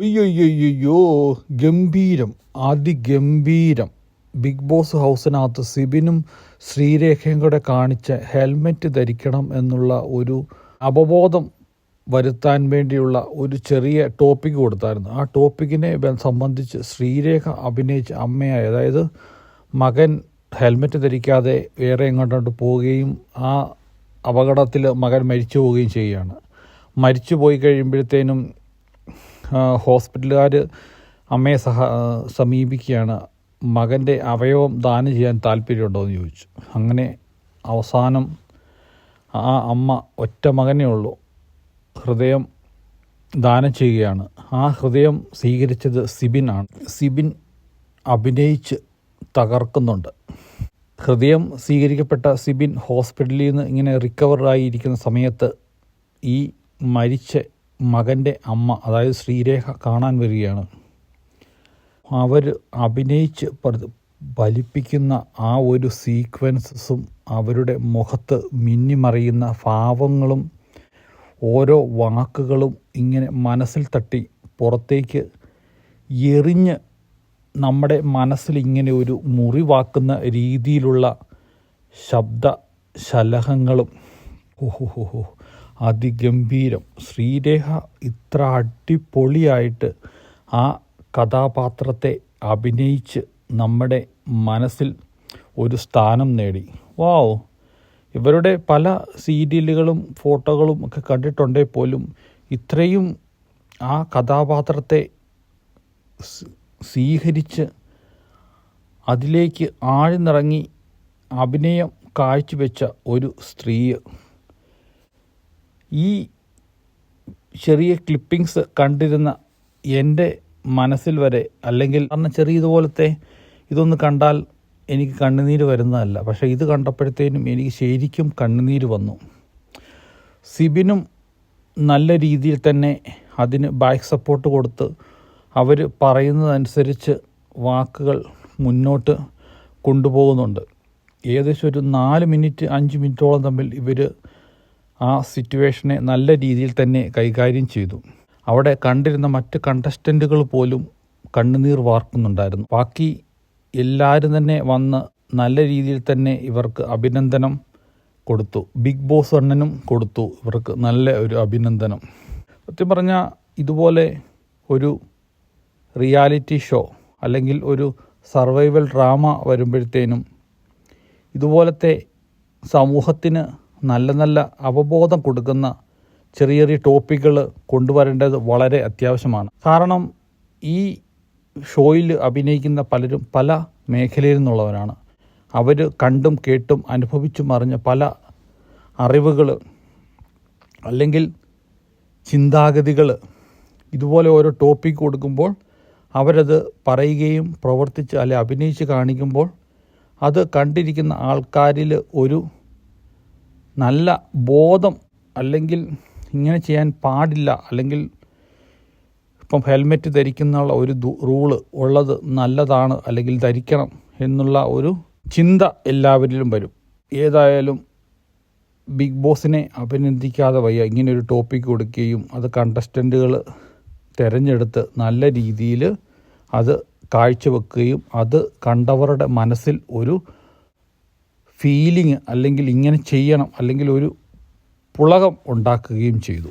അയ്യോയ്യോയ്യോ ഗംഭീരം. അതിഗംഭീരം. Big boss ഹൗസിനകത്ത് സിബിനും ശ്രീരേഖയും കൂടെ കാണിച്ച ഹെൽമെറ്റ് ധരിക്കണം എന്നുള്ള ഒരു അവബോധം വരുത്താൻ വേണ്ടിയുള്ള ഒരു ചെറിയ ടോപ്പിക് കൊടുത്തായിരുന്നു. ആ ടോപ്പിക്കിനെ സംബന്ധിച്ച് ശ്രീരേഖ അഭിനയിച്ച അമ്മയായി അതായത് മകൻ ഹെൽമെറ്റ് ധരിക്കാതെ വേറെ എങ്ങോട്ടോട്ട് പോവുകയും ആ അപകടത്തിൽ മകൻ മരിച്ചു പോവുകയും ചെയ്യുകയാണ്. മരിച്ചു പോയി കഴിയുമ്പോഴത്തേനും ഹോസ്പിറ്റലുകാർ അമ്മയെ സഹ സമീപിക്കുകയാണ്. മകന്റെ അവയവം ദാനം ചെയ്യാൻ താല്പര്യമുണ്ടോ എന്ന് ചോദിച്ചു. അങ്ങനെ അവസാനം ആ അമ്മ ഒറ്റ മകനേ ഉള്ളൂ. ഹൃദയം ദാനം ചെയ്യുകയാണ്. ആ ഹൃദയം സ്വീകരിച്ചത് സിബിനാണ്. സിബിൻ അഭിനയിച്ച് തകർക്കുന്നുണ്ട്. ഹൃദയം സ്വീകരിക്കപ്പെട്ട സിബിൻ ഹോസ്പിറ്റലിൽ നിന്ന് ഇങ്ങനെ റിക്കവറായിരിക്കുന്ന സമയത്ത് ഈ മരിച്ച മകന്റെ അമ്മ അതായത് ശ്രീരേഖ കാണാൻ വരികയാണ്. അവർ അഭിനയിച്ച് ഫലിപ്പിക്കുന്ന ആ ഒരു സീക്വൻസും അവരുടെ മുഖത്ത് മിന്നിമറിയുന്ന ഭാവങ്ങളും ഓരോ വാക്കുകളും ഇങ്ങനെ മനസ്സിൽ തട്ടി പുറത്തേക്ക് എറിഞ്ഞ് നമ്മുടെ മനസ്സിൽ ഇങ്ങനെ ഒരു മുറിവാക്കുന്ന രീതിയിലുള്ള ശബ്ദ ശലഹങ്ങളും. ഓഹോ അതിഗംഭീരം. ശ്രീരേഖ ഇത്ര അടിപൊളിയായിട്ട് ആ കഥാപാത്രത്തെ അഭിനയിച്ച് നമ്മുടെ മനസ്സിൽ ഒരു സ്ഥാനം നേടി. വാവ്! ഇവരുടെ പല സീരിയലുകളും ഫോട്ടോകളും ഒക്കെ കണ്ടിട്ടുണ്ടേ പോലും ഇത്രയും ആ കഥാപാത്രത്തെ സ്വീകരിച്ച് അതിലേക്ക് ആഴ്ന്നിറങ്ങി അഭിനയം കാഴ്ചവെച്ച ഒരു സ്ത്രീ. ഈ ചെറിയ ക്ലിപ്പിങ്സ് കണ്ടിരുന്ന എന്റെ മനസ്സിൽ വരെ അല്ലെങ്കിൽ പറഞ്ഞ ചെറിയ ഇതുപോലത്തെ ഇതൊന്ന് കണ്ടാൽ എനിക്ക് കണ്ണുനീര് വരുന്നതല്ല. പക്ഷേ ഇത് കണ്ടപ്പോഴത്തേനും എനിക്ക് ശരിക്കും കണ്ണുനീര് വന്നു. സിബിനും നല്ല രീതിയിൽ തന്നെ അതിന് ബാക്ക് സപ്പോർട്ട് കൊടുത്ത് അവർ പറയുന്നതനുസരിച്ച് വാക്കുകൾ മുന്നോട്ട് കൊണ്ടുപോകുന്നുണ്ട്. ഏകദേശം ഒരു നാല് മിനിറ്റ് അഞ്ച് മിനിറ്റോളം തമ്മിൽ ഇവർ ആ സിറ്റുവേഷനെ നല്ല രീതിയിൽ തന്നെ കൈകാര്യം ചെയ്തു. അവിടെ കണ്ടിരുന്ന മറ്റ് കണ്ടസ്റ്റന്റുകൾ പോലും കണ്ണുനീർ വാർക്കുന്നുണ്ടായിരുന്നു. ബാക്കി എല്ലാവരും തന്നെ വന്ന് നല്ല രീതിയിൽ തന്നെ ഇവർക്ക് അഭിനന്ദനം കൊടുത്തു. ബിഗ് ബോസ് അണ്ണനും കൊടുത്തു ഇവർക്ക് നല്ല ഒരു അഭിനന്ദനം. സത്യം പറഞ്ഞാൽ ഇതുപോലെ ഒരു റിയാലിറ്റി ഷോ അല്ലെങ്കിൽ ഒരു സർവൈവൽ ഡ്രാമ വരുമ്പോഴത്തേനും ഇതുപോലത്തെ സമൂഹത്തിന് നല്ല നല്ല അവബോധം കൊടുക്കുന്ന ചെറിയ ചെറിയ ടോപ്പിക്കുകൾ കൊണ്ടുവരേണ്ടത് വളരെ അത്യാവശ്യമാണ്. കാരണം ഈ ഷോയിൽ അഭിനയിക്കുന്ന പലരും പല മേഖലയിൽ നിന്നുള്ളവരാണ്. അവർ കണ്ടും കേട്ടും അനുഭവിച്ചും അറിഞ്ഞ പല അറിവുകൾ അല്ലെങ്കിൽ ചിന്താഗതികൾ ഇതുപോലെ ഓരോ ടോപ്പിക് കൊടുക്കുമ്പോൾ അവരത് പറയുകയും പ്രവർത്തിച്ച് അല്ലെ അഭിനയിച്ച് കാണിക്കുമ്പോൾ അത് കണ്ടിരിക്കുന്ന ആൾക്കാരിൽ ഒരു നല്ല ബോധം അല്ലെങ്കിൽ ഇങ്ങനെ ചെയ്യാൻ പാടില്ല അല്ലെങ്കിൽ ഇപ്പം ഹെൽമെറ്റ് ധരിക്കുന്ന ഒരു റൂൾ ഉള്ളത് നല്ലതാണ് അല്ലെങ്കിൽ ധരിക്കണം എന്നുള്ള ഒരു ചിന്ത എല്ലാവരിലും വരും. ഏതായാലും ബിഗ് ബോസിനെ അഭിനന്ദിക്കാതെ വയ്യ. ഇങ്ങനെ ഒരു ടോപ്പിക് കൊടുക്കുകയും അത് കണ്ടസ്റ്റന്റുകൾ തിരഞ്ഞെടുത്ത് നല്ല രീതിയിൽ അത് കാഴ്ചവെക്കുകയും അത് കണ്ടവരുടെ മനസ്സിൽ ഒരു ഫീലിംഗ് അല്ലെങ്കിൽ ഇങ്ങനെ ചെയ്യണം അല്ലെങ്കിൽ ഒരു പുളകം ഉണ്ടാക്കുകയും ചെയ്തു.